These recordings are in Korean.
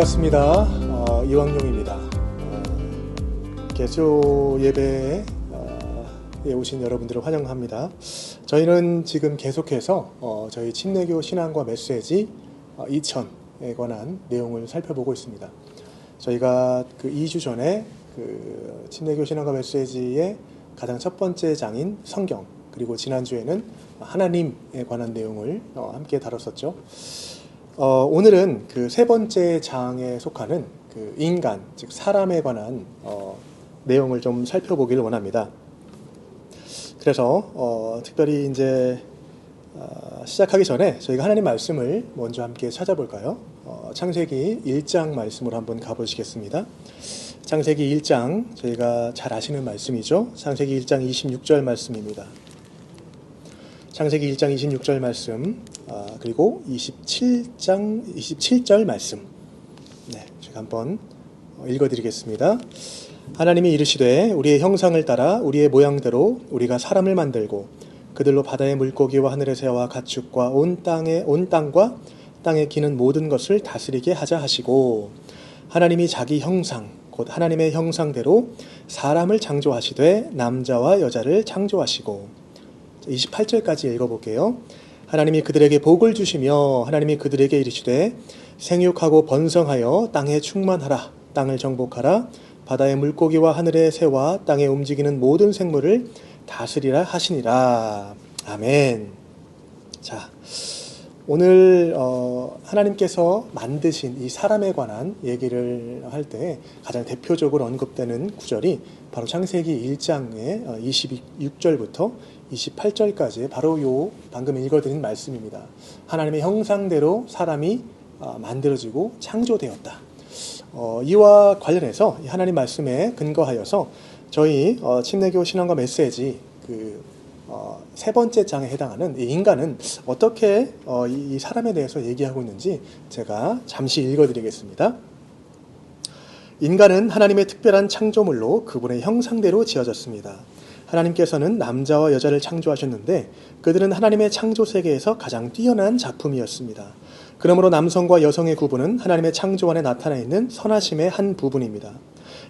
반갑습니다. 어, 이왕용입니다. 어, 개조 예배에 어, 에 오신 여러분들을 환영합니다. 저희는 지금 계속해서 어, 저희 침례교 신앙과 메시지 어, 2000에 관한 내용을 살펴보고 있습니다. 저희가 그 2주 전에 그 침례교 신앙과 메시지의 가장 첫 번째 장인 성경 그리고 지난주에는 하나님에 관한 내용을 어, 함께 다뤘었죠. 어, 오늘은 그 세 번째 장에 속하는 그 인간, 즉 사람에 관한 어, 내용을 좀 살펴보기를 원합니다. 그래서 어, 특별히 이제 어, 시작하기 전에 저희가 하나님 말씀을 먼저 함께 찾아볼까요? 어, 창세기 1장 말씀으로 한번 가보시겠습니다. 창세기 1장 저희가 잘 아시는 말씀이죠. 창세기 1장 26절 말씀입니다. 창세기 1장 26절 말씀 아, 그리고 27장 27절 말씀 네, 제가 한번 읽어드리겠습니다. 하나님이 이르시되 우리의 형상을 따라 우리의 모양대로 우리가 사람을 만들고 그들로 바다의 물고기와 하늘의 새와 가축과 온 땅의 온 땅과 땅에 기는 모든 것을 다스리게 하자 하시고 하나님이 자기 형상 곧 하나님의 형상대로 사람을 창조하시되 남자와 여자를 창조하시고 28절까지 읽어볼게요. 하나님이 그들에게 복을 주시며 하나님이 그들에게 이르시되 생육하고 번성하여 땅에 충만하라 땅을 정복하라 바다의 물고기와 하늘의 새와 땅에 움직이는 모든 생물을 다스리라 하시니라 아멘. 자 오늘 어, 하나님께서 만드신 이 사람에 관한 얘기를 할 때 가장 대표적으로 언급되는 구절이 바로 창세기 1장의 26절부터 28절까지 바로 요 방금 읽어드린 말씀입니다. 하나님의 형상대로 사람이 어, 만들어지고 창조되었다. 어, 이와 관련해서 하나님 말씀에 근거하여서 저희 어, 침례교 신앙과 메시지 그 어, 세 번째 장에 해당하는 이 인간은 어떻게 어, 이, 이 사람에 대해서 얘기하고 있는지 제가 잠시 읽어드리겠습니다. 인간은 하나님의 특별한 창조물로 그분의 형상대로 지어졌습니다. 하나님께서는 남자와 여자를 창조하셨는데 그들은 하나님의 창조 세계에서 가장 뛰어난 작품이었습니다. 그러므로 남성과 여성의 구분은 하나님의 창조 안에 나타나 있는 선하심의 한 부분입니다.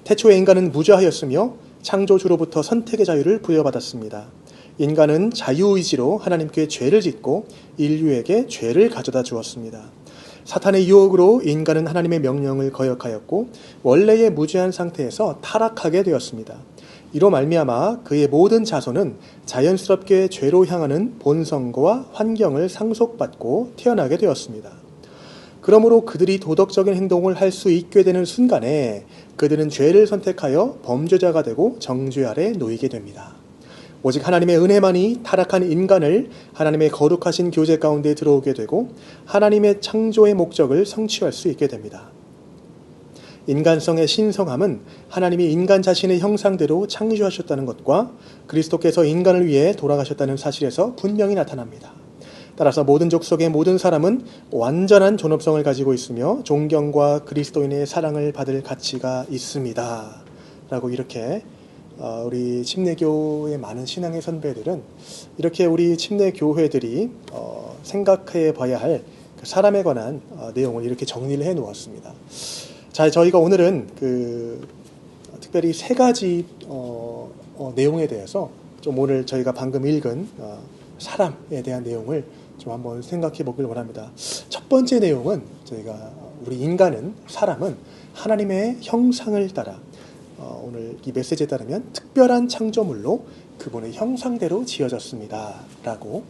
태초의 인간은 무죄하였으며 창조주로부터 선택의 자유를 부여받았습니다. 인간은 자유의지로 하나님께 죄를 짓고 인류에게 죄를 가져다 주었습니다. 사탄의 유혹으로 인간은 하나님의 명령을 거역하였고 원래의 무죄한 상태에서 타락하게 되었습니다. 이로 말미암아 그의 모든 자손은 자연스럽게 죄로 향하는 본성과 환경을 상속받고 태어나게 되었습니다. 그러므로 그들이 도덕적인 행동을 할 수 있게 되는 순간에 그들은 죄를 선택하여 범죄자가 되고 정죄 아래 놓이게 됩니다. 오직 하나님의 은혜만이 타락한 인간을 하나님의 거룩하신 교제 가운데 들어오게 되고 하나님의 창조의 목적을 성취할 수 있게 됩니다. 인간성의 신성함은 하나님이 인간 자신의 형상대로 창조하셨다는 것과 그리스도께서 인간을 위해 돌아가셨다는 사실에서 분명히 나타납니다. 따라서 모든 족속의 모든 사람은 완전한 존엄성을 가지고 있으며 존경과 그리스도인의 사랑을 받을 가치가 있습니다. 라고 이렇게 어, 우리 침례교의 많은 신앙의 선배들은 이렇게 우리 침례 교회들이 어, 생각해 봐야 할그 사람에 관한 어, 내용을 이렇게 정리를 해 놓았습니다. 자, 저희가 오늘은 그 특별히 세 가지 어, 어, 내용에 대해서 좀 오늘 저희가 방금 읽은 어, 사람에 대한 내용을 좀 한번 생각해 보길 원합니다. 첫 번째 내용은 저희가 우리 인간은 사람은 하나님의 형상을 따라 어, 오늘 이 메시지에 따르면 특별한 창조물로 그분의 형상대로 지어졌습니다라고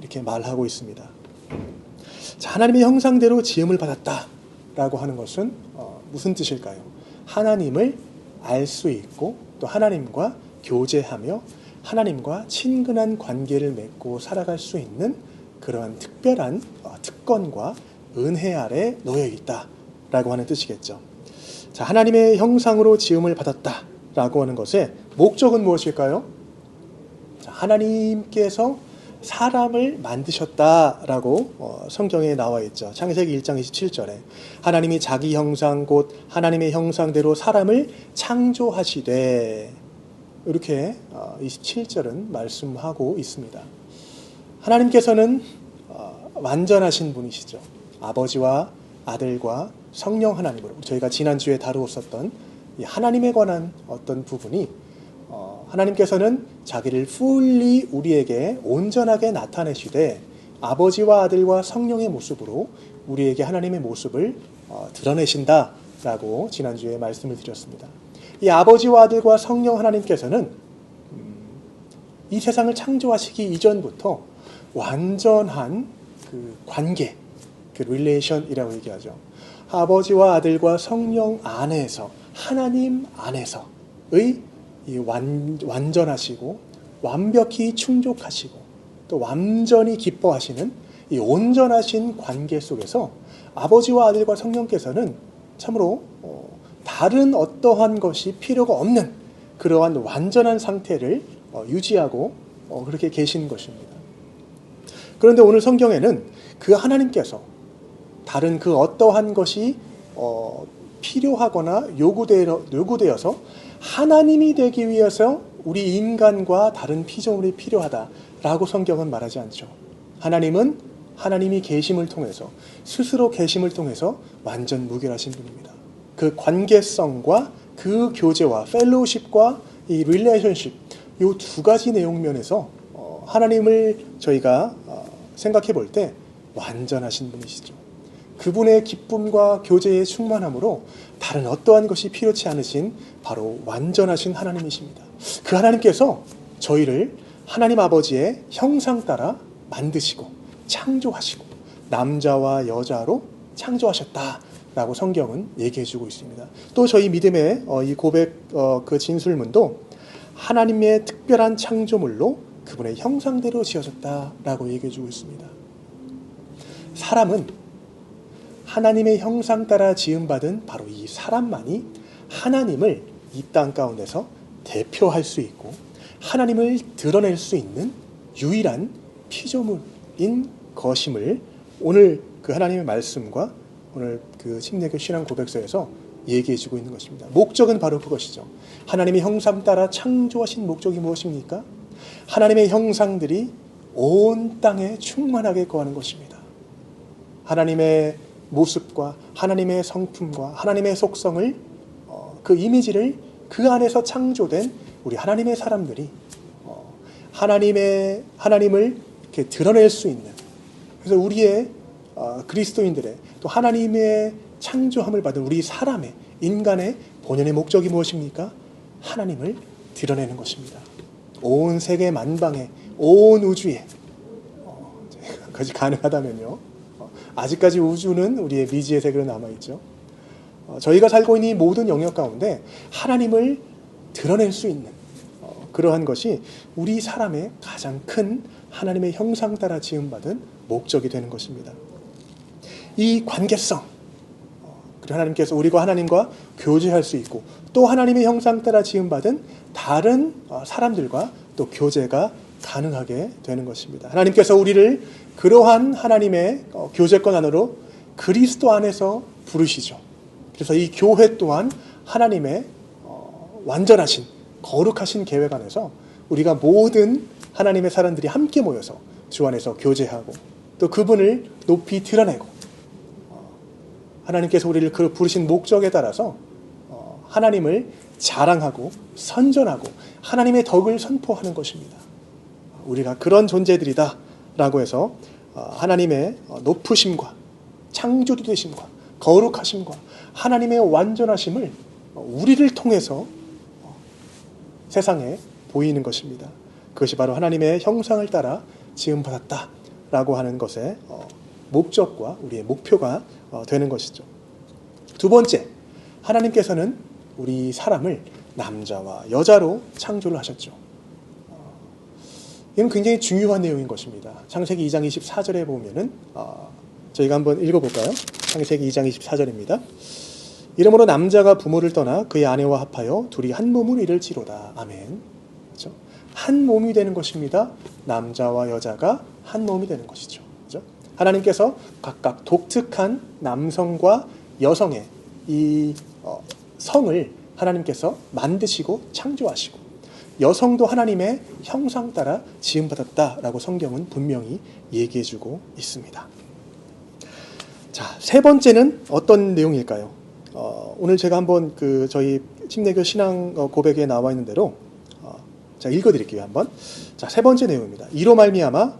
이렇게 말하고 있습니다. 자, 하나님의 형상대로 지음을 받았다라고 하는 것은 어, 무슨 뜻일까요? 하나님을 알 수 있고 또 하나님과 교제하며 하나님과 친근한 관계를 맺고 살아갈 수 있는 그러한 특별한 어, 특권과 은혜 아래 놓여 있다라고 하는 뜻이겠죠. 자, 하나님의 형상으로 지음을 받았다라고 하는 것의 목적은 무엇일까요? 자, 하나님께서 사람을 만드셨다라고 어, 성경에 나와 있죠. 창세기 1장 27절에 하나님이 자기 형상 곧 하나님의 형상대로 사람을 창조하시되 이렇게 어, 27절은 말씀하고 있습니다. 하나님께서는 어, 완전하신 분이시죠. 아버지와 아들과 성령 하나님으로 저희가 지난주에 다루었었던 이 하나님에 관한 어떤 부분이 어, 하나님께서는 자기를 fully 우리에게 온전하게 나타내시되 아버지와 아들과 성령의 모습으로 우리에게 하나님의 모습을 어, 드러내신다라고 지난주에 말씀을 드렸습니다. 이 아버지와 아들과 성령 하나님께서는 음, 이 세상을 창조하시기 이전부터 완전한 그 관계, 그 릴레이션이라고 얘기하죠. 아버지와 아들과 성령 안에서 하나님 안에서의 이 완, 완전하시고 완벽히 충족하시고 또 완전히 기뻐하시는 이 온전하신 관계 속에서 아버지와 아들과 성령께서는 참으로 어, 다른 어떠한 것이 필요가 없는 그러한 완전한 상태를 어, 유지하고 어, 그렇게 계신 것입니다. 그런데 오늘 성경에는 그 하나님께서 다른 그 어떠한 것이 어, 필요하거나 요구되어, 요구되어서 하나님이 되기 위해서 우리 인간과 다른 피조물이 필요하다라고 성경은 말하지 않죠. 하나님은 하나님이 계심을 통해서 스스로 계심을 통해서 완전 무결하신 분입니다. 그 관계성과 그 교제와 펠로우십과 이 릴레이션십 이두 가지 내용 면에서 어, 하나님을 저희가 어, 생각해 볼 때 완전하신 분이시죠. 그분의 기쁨과 교제의 충만함으로 다른 어떠한 것이 필요치 않으신 바로 완전하신 하나님이십니다. 그 하나님께서 저희를 하나님 아버지의 형상 따라 만드시고 창조하시고 남자와 여자로 창조하셨다 라고 성경은 얘기해 주고 있습니다. 또 저희 믿음의 어, 이 고백 어, 그 진술문도 하나님의 특별한 창조물로 그분의 형상대로 지어졌다라고 얘기해 주고 있습니다. 사람은 하나님의 형상 따라 지음받은 바로 이 사람만이 하나님을 이 땅 가운데서 대표할 수 있고 하나님을 드러낼 수 있는 유일한 피조물인 것임을 오늘 그 하나님의 말씀과 오늘 그 침례교 신앙 고백서에서 얘기해 주고 있는 것입니다. 목적은 바로 그것이죠. 하나님의 형상 따라 창조하신 목적이 무엇입니까? 하나님의 형상들이 온 땅에 충만하게 거하는 것입니다. 하나님의 모습과 하나님의 성품과 하나님의 속성을 어, 그 이미지를 그 안에서 창조된 우리 하나님의 사람들이 어, 하나님의 하나님을 이렇게 드러낼 수 있는 그래서 우리의 어, 그리스도인들의 또 하나님의 창조함을 받은 우리 사람의 인간의 본연의 목적이 무엇입니까? 하나님을 드러내는 것입니다. 온 세계 만방에 온 우주에 어, 그것이 가능하다면요. 어, 아직까지 우주는 우리의 미지의 세계로 남아 있죠. 어, 저희가 살고 있는 이 모든 영역 가운데 하나님을 드러낼 수 있는 어, 그러한 것이 우리 사람의 가장 큰 하나님의 형상 따라 지음받은 목적이 되는 것입니다. 이 관계성, 어, 그리고 하나님께서 우리가 하나님과 교제할 수 있고 또 하나님의 형상 따라 지음받은 다른 어, 사람들과 또 교제가 가능하게 되는 것입니다. 하나님께서 우리를 그러한 하나님의 어, 교제권 안으로 그리스도 안에서 부르시죠. 그래서 이 교회 또한 하나님의 완전하신 거룩하신 계획 안에서 우리가 모든 하나님의 사람들이 함께 모여서 주 안에서 교제하고 또 그분을 높이 드러내고 하나님께서 우리를 그 부르신 목적에 따라서 어, 하나님을 자랑하고 선전하고 하나님의 덕을 선포하는 것입니다. 우리가 그런 존재들이다 라고 해서 어, 하나님의 어, 높으심과 창조되심과 거룩하심과 하나님의 완전하심을 우리를 통해서 세상에 보이는 것입니다. 그것이 바로 하나님의 형상을 따라 지음받았다 라고 하는 것의 목적과 우리의 목표가 어, 되는 것이죠. 두 번째, 하나님께서는 우리 사람을 남자와 여자로 창조를 하셨죠. 어, 이건 굉장히 중요한 내용인 것입니다. 창세기 2장 24절에 보면은 어, 저희가 한번 읽어볼까요? 창세기 2장 24절입니다. 이러므로 남자가 부모를 떠나 그의 아내와 합하여 둘이 한 몸을 이룰지로다. 아멘. 그렇죠? 한 몸이 되는 것입니다. 남자와 여자가 한 몸이 되는 것이죠. 하나님께서 각각 독특한 남성과 여성의 이 어, 성을 하나님께서 만드시고 창조하시고 여성도 하나님의 형상 따라 지음받았다라고 성경은 분명히 얘기해주고 있습니다. 자, 세 번째는 어떤 내용일까요? 어, 오늘 제가 한번 그 저희 침례교 신앙 어, 고백에 나와 있는 대로 어, 제가 읽어드릴게요 한번. 자, 세 번째 내용입니다. 이로 말미암아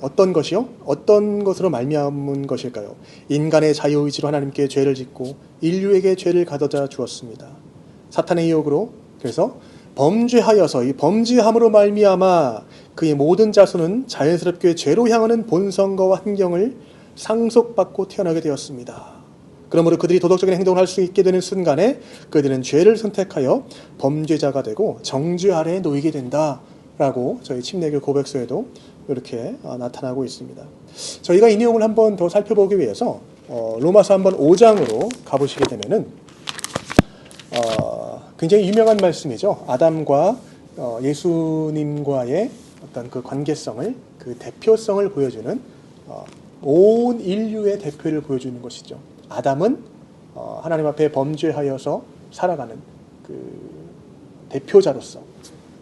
어떤 것이요? 어떤 것으로 말미암은 것일까요? 인간의 자유의지로 하나님께 죄를 짓고 인류에게 죄를 가져다 주었습니다. 사탄의 유혹으로 그래서 범죄하여서 이 범죄함으로 말미암아 그의 모든 자손은 자연스럽게 죄로 향하는 본성과 환경을 상속받고 태어나게 되었습니다. 그러므로 그들이 도덕적인 행동을 할 수 있게 되는 순간에 그들은 죄를 선택하여 범죄자가 되고 정죄 아래에 놓이게 된다라고 저희 침례교 고백서에도 이렇게 어, 나타나고 있습니다. 저희가 이 내용을 한번 더 살펴보기 위해서 어, 로마서 한번 5장으로 가보시게 되면은 어, 굉장히 유명한 말씀이죠. 아담과 어, 예수님과의 어떤 그 관계성을 그 대표성을 보여주는 어, 온 인류의 대표를 보여주는 것이죠. 아담은 어, 하나님 앞에 범죄하여서 살아가는 그 대표자로서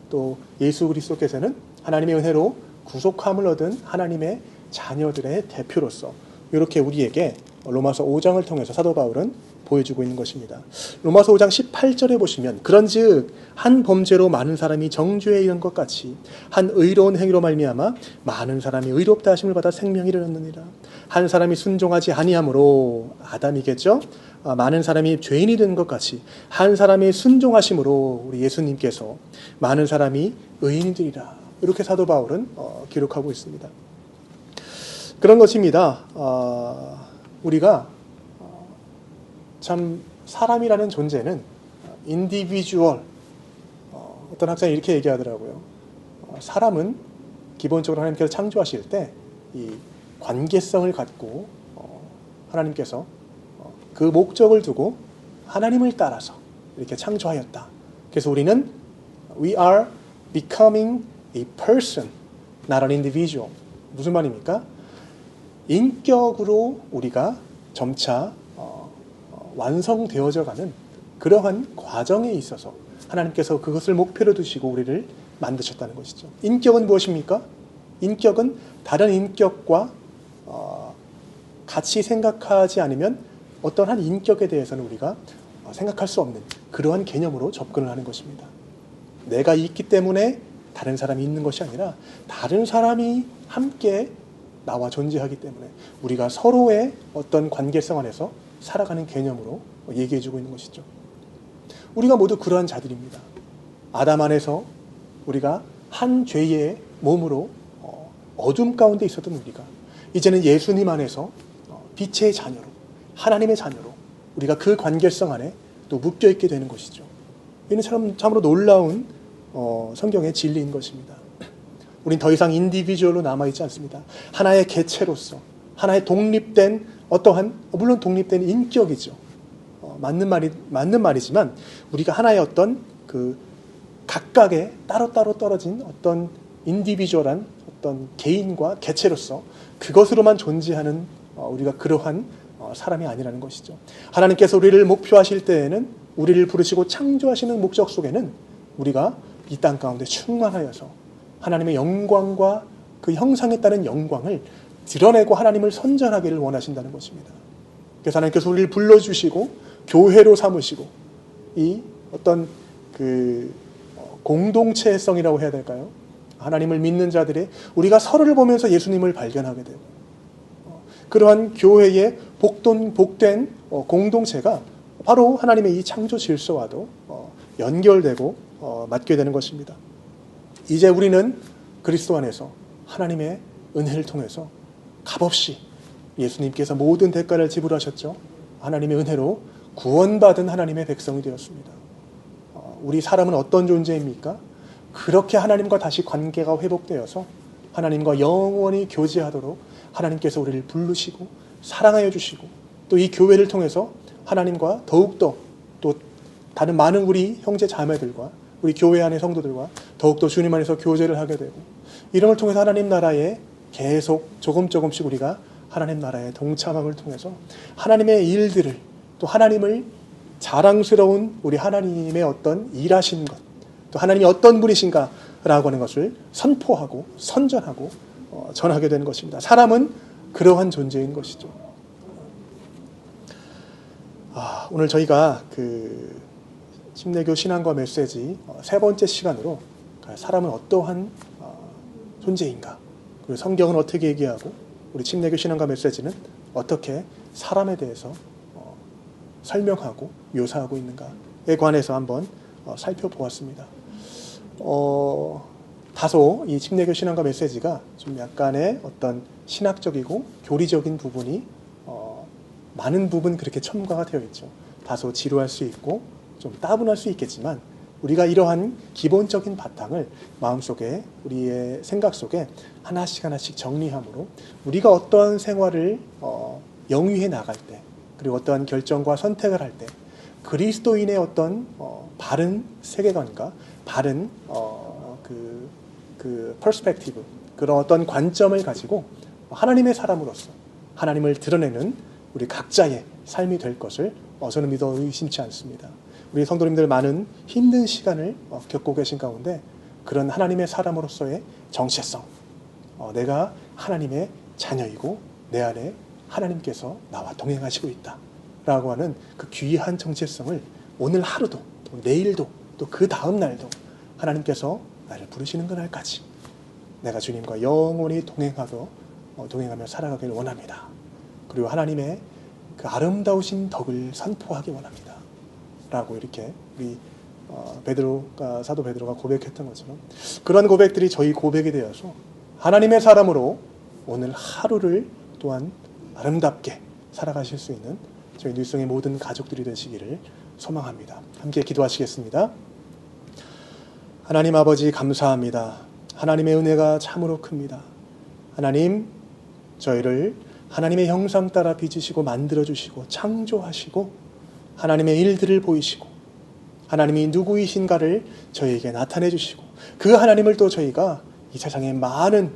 또 예수 그리스도께서는 하나님의 은혜로 구속함을 얻은 하나님의 자녀들의 대표로서 이렇게 우리에게 로마서 5장을 통해서 사도 바울은 보여주고 있는 것입니다. 로마서 5장 18절에 보시면 그런즉 한 범죄로 많은 사람이 정죄에 이른 것 같이 한 의로운 행위로 말미암아 많은 사람이 의롭다 하심을 받아 생명이 이르렀느니라. 한 사람이 순종하지 아니함으로 아담이겠죠. 아, 많은 사람이 죄인이 된 것 같이 한 사람이 순종하심으로 우리 예수님께서 많은 사람이 의인이 되리라. 이렇게 사도 바울은 어, 기록하고 있습니다. 그런 것입니다. 어, 우리가 어, 참 사람이라는 존재는 인디비주얼 어, 어떤 학생이 이렇게 얘기하더라고요. 어, 사람은 기본적으로 하나님께서 창조하실 때 이 관계성을 갖고 어, 하나님께서 어, 그 목적을 두고 하나님을 따라서 이렇게 창조하였다. 그래서 우리는 we are becoming a person, not an individual. 무슨 말입니까? 인격으로 우리가 점차 완성되어져 가는 그러한 과정에 있어서 하나님께서 그것을 목표로 두시고 우리를 만드셨다는 것이죠. 인격은 무엇입니까? 인격은 다른 인격과 어, 같이 생각하지 않으면 어떤 한 인격에 대해서는 우리가 어, 생각할 수 없는 그러한 개념으로 접근을 하는 것입니다. 내가 있기 때문에 다른 사람이 있는 것이 아니라 다른 사람이 함께 나와 존재하기 때문에 우리가 서로의 어떤 관계성 안에서 살아가는 개념으로 얘기해주고 있는 것이죠. 우리가 모두 그러한 자들입니다. 아담 안에서 우리가 한 죄의 몸으로 어, 어둠 가운데 있었던 우리가 이제는 예수님 안에서 어, 빛의 자녀로 하나님의 자녀로 우리가 그 관계성 안에 또 묶여 있게 되는 것이죠. 이는 참, 참으로 놀라운 어, 성경의 진리인 것입니다. 우린 더 이상 인디비주얼로 남아있지 않습니다. 하나의 개체로서, 하나의 독립된 어떠한, 물론 독립된 인격이죠. 어, 맞는 말이, 맞는 말이지만, 우리가 하나의 어떤 그 각각의 따로따로 떨어진 어떤 인디비주얼한 어떤 개인과 개체로서 그것으로만 존재하는 어, 우리가 그러한 어, 사람이 아니라는 것이죠. 하나님께서 우리를 목표하실 때에는 우리를 부르시고 창조하시는 목적 속에는 우리가 이 땅 가운데 충만하여서 하나님의 영광과 그 형상에 따른 영광을 드러내고 하나님을 선전하기를 원하신다는 것입니다. 그래서 하나님께서 우리를 불러주시고 교회로 삼으시고 이 어떤 그 어, 공동체성이라고 해야 될까요? 하나님을 믿는 자들의 우리가 서로를 보면서 예수님을 발견하게 되고 어, 그러한 교회의 복돈 복된 어, 공동체가 바로 하나님의 이 창조 질서와도 연결되고 어, 맡게 되는 것입니다. 이제 우리는 그리스도 안에서 하나님의 은혜를 통해서 값없이 예수님께서 모든 대가를 지불하셨죠. 하나님의 은혜로 구원받은 하나님의 백성이 되었습니다. 어, 우리 사람은 어떤 존재입니까? 그렇게 하나님과 다시 관계가 회복되어서 하나님과 영원히 교제하도록 하나님께서 우리를 부르시고 사랑하여 주시고 또 이 교회를 통해서 하나님과 더욱더 또 다른 많은 우리 형제 자매들과 우리 교회 안의 성도들과 더욱더 주님 안에서 교제를 하게 되고 이름을 통해서 하나님 나라에 계속 조금 조금씩 우리가 하나님 나라의 동참함을 통해서 하나님의 일들을 또 하나님을 자랑스러운 우리 하나님의 어떤 일하신 것, 또 하나님이 어떤 분이신가라고 하는 것을 선포하고 선전하고 어, 전하게 되는 것입니다. 사람은 그러한 존재인 것이죠. 오늘 저희가 그 침례교 신앙과 메시지 어, 세 번째 시간으로 사람은 어떠한 어, 존재인가 그리고 성경은 어떻게 얘기하고 우리 침례교 신앙과 메시지는 어떻게 사람에 대해서 어, 설명하고 묘사하고 있는가에 관해서 한번 어, 살펴보았습니다. 어, 다소 이 침례교 신앙과 메시지가 좀 약간의 어떤 신학적이고 교리적인 부분이 어, 많은 부분 그렇게 첨가가 되어 있죠. 다소 지루할 수 있고 좀 따분할 수 있겠지만 우리가 이러한 기본적인 바탕을 마음속에 우리의 생각 속에 하나씩 하나씩 정리함으로 우리가 어떠한 생활을 어, 영위해 나갈 때 그리고 어떠한 결정과 선택을 할 때 그리스도인의 어떤 어, 바른 세계관과 바른 어, 그, 그 퍼스펙티브 그런 어떤 관점을 가지고 하나님의 사람으로서 하나님을 드러내는 우리 각자의 삶이 될 것을 어서는 믿어 의심치 않습니다. 우리 성도님들 많은 힘든 시간을 어, 겪고 계신 가운데 그런 하나님의 사람으로서의 정체성, 어, 내가 하나님의 자녀이고 내 안에 하나님께서 나와 동행하시고 있다. 라고 하는 그 귀한 정체성을 오늘 하루도 또 내일도 또 그 다음 날도 하나님께서 나를 부르시는 그날까지 내가 주님과 영원히 동행하고 어, 동행하며 살아가길 원합니다. 그리고 하나님의 그 아름다우신 덕을 선포하기 원합니다. 라고 이렇게 우리 어, 베드로가 사도 베드로가 고백했던 것처럼 그런 고백들이 저희 고백이 되어서 하나님의 사람으로 오늘 하루를 또한 아름답게 살아가실 수 있는 저희 뉴성의 모든 가족들이 되시기를 소망합니다. 함께 기도하시겠습니다. 하나님 아버지 감사합니다. 하나님의 은혜가 참으로 큽니다. 하나님 저희를 하나님의 형상 따라 빚으시고 만들어 주시고 창조하시고 하나님의 일들을 보이시고 하나님이 누구이신가를 저희에게 나타내 주시고 그 하나님을 또 저희가 이 세상의 많은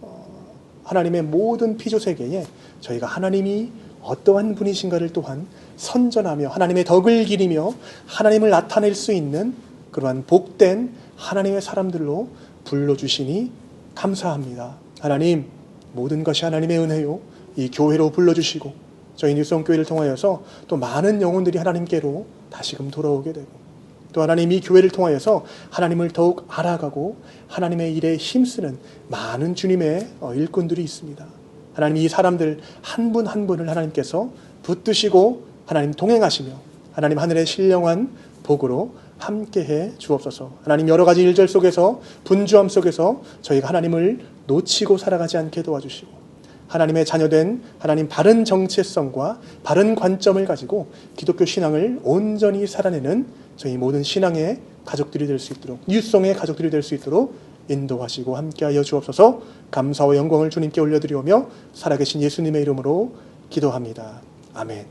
어, 하나님의 모든 피조 세계에 저희가 하나님이 어떠한 분이신가를 또한 선전하며 하나님의 덕을 기리며 하나님을 나타낼 수 있는 그러한 복된 하나님의 사람들로 불러주시니 감사합니다. 하나님, 모든 것이 하나님의 은혜요. 이 교회로 불러주시고 저희 뉴성 교회를 통하여서 또 많은 영혼들이 하나님께로 다시금 돌아오게 되고 또 하나님 이 교회를 통하여서 하나님을 더욱 알아가고 하나님의 일에 힘쓰는 많은 주님의 어, 일꾼들이 있습니다. 하나님 이 사람들 한 분한 한 분을 하나님께서 붙드시고 하나님 동행하시며 하나님 하늘의 신령한 복으로 함께해 주옵소서. 하나님 여러 가지 일절 속에서 분주함 속에서 저희가 하나님을 놓치고 살아가지 않게 도와주시고 하나님의 자녀된 하나님 바른 정체성과 바른 관점을 가지고 기독교 신앙을 온전히 살아내는 저희 모든 신앙의 가족들이 될 수 있도록 뉴성의 가족들이 될 수 있도록 인도하시고 함께하여 주옵소서 감사와 영광을 주님께 올려드리오며 살아계신 예수님의 이름으로 기도합니다. 아멘.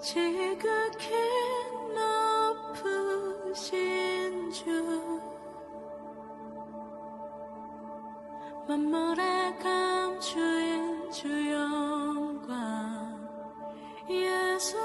지극히 높으신 주. 만물의 감추인 주 영광. 예수